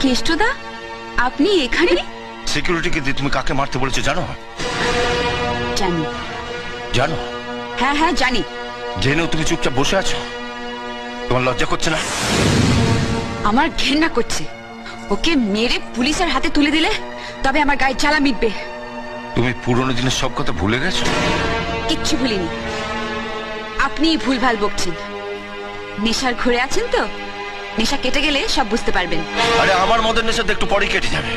কেষ্টদা আপনি এখানে? সিকিউরিটিকে দিয়ে তুমি কাকে মারতে বলেছ জানো? জানি। জানো? হ্যাঁ হ্যাঁ জানি। জেনেও তুমি চুপচাপ বসে আছো। তোমার লজ্জা করছে না? আমার ঘেন্না করছে। ওকে মেরে পুলিশের হাতে তুলে দিলে তবে আমার গায়ে জ্বালা মিটবে। তুমি পুরোনো দিনের সব কথা ভুলে গেছো? কিচ্ছু ভুলিনি। আপনি ভুলভাল বকছেন। নেশার ঘুরে আছেন তো? নেশা কেটে গেলে সব বুঝতে পারবেন। আরে আমার মদের নেশা তো একটু পরেই কেটে যাবে।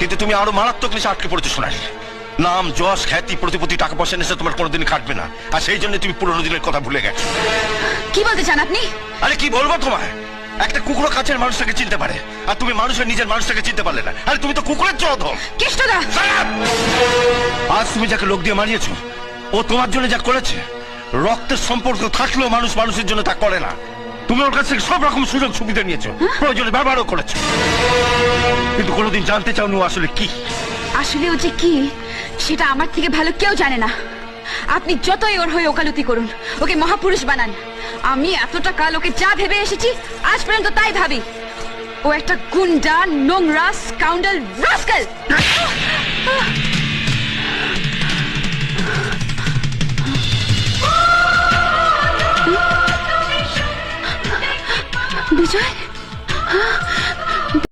কিন্তু তুমি আরও মারাত্মক নেশা আটকে পড়েছো শোনালি নাম যশ খ্যাতি প্রতিপত্তি টাকা পয়সা নেশা তোমার কোনোদিন কাটবে না। আর সেই জন্য তুমি পুরোনো দিনের কথা ভুলে গেছো। কি বলতে চান আপনি? আরে কি বলব তোমায়? একটা কুকুরও কাছের মানুষটাকে চিনতে পারে। আর তুমি মানুষের নিজের মানুষটাকে চিনতে পারলে না। আরে তুমি তো কুকুরের চধম কেষ্টদা! আজ তুমি যাকে লোক দিয়ে মারিয়েছো ও তোমার জন্য যা করেছে রক্তের সম্পর্ক থাকলেও মানুষ মানুষের জন্য তা করে না। তুমি ওর কাছ থেকে সব রকম সুযোগ সুবিধা নিয়েছো। প্রয়োজনে ব্যবহারও করেছ। কিন্তু কোনোদিন জানতে চাওনি ও আসলে কি? আসলে ও যে কি সেটা আমার থেকে ভালো কেউ জানে না। আপনি যতই ওর হয়ে ওকালতি করুন ওকে মহাপুরুষ বানান। আমি এতটা কাল ওকে যা ভেবে এসেছি আজ পর্যন্ত তাই ভাবি। ও একটা গুন্ডা নোংরা স্কাউন্ডাল রাস্কাল विजय हाँ